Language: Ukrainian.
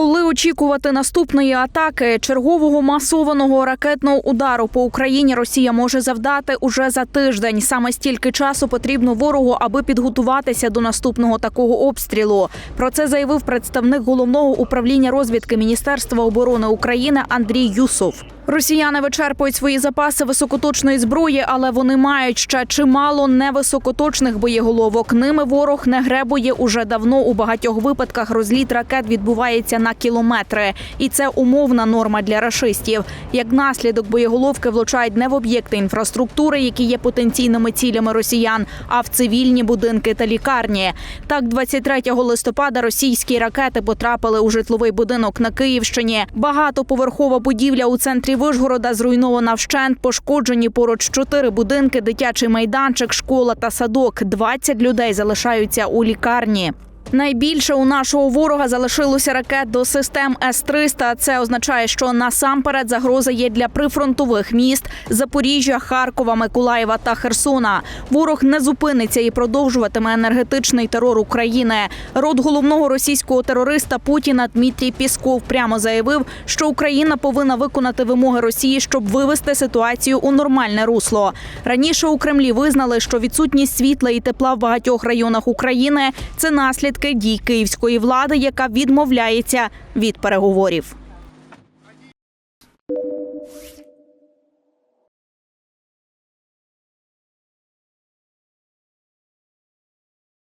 Коли очікувати наступної атаки чергового масованого ракетного удару по Україні Росія може завдати уже за тиждень. Саме стільки часу потрібно ворогу, аби підготуватися до наступного такого обстрілу. Про це заявив представник головного управління розвідки Міністерства оборони України Андрій Юсов. Росіяни вичерпують свої запаси високоточної зброї, але вони мають ще чимало невисокоточних боєголовок. Ними ворог не гребує уже давно. У багатьох випадках розліт ракет відбувається на кілометри, і це умовна норма для рашистів. Як наслідок боєголовки влучають не в об'єкти інфраструктури, які є потенційними цілями росіян, а в цивільні будинки та лікарні. Так, 23 листопада російські ракети потрапили у житловий будинок на Київщині. Багатоповерхова будівля у центрі Вишгорода зруйнована вщент, пошкоджені поруч чотири будинки, дитячий майданчик, школа та садок. 20 людей залишаються у лікарні. Найбільше у нашого ворога залишилося ракет до систем С-300. Це означає, що насамперед загроза є для прифронтових міст Запоріжжя, Харкова, Миколаєва та Херсона. Ворог не зупиниться і продовжуватиме енергетичний терор України. Род головного російського терориста Путіна Дмитрій Пісков прямо заявив, що Україна повинна виконати вимоги Росії, щоб вивести ситуацію у нормальне русло. Раніше у Кремлі визнали, що відсутність світла і тепла в багатьох районах України це наслідки дій київської влади, яка відмовляється від переговорів.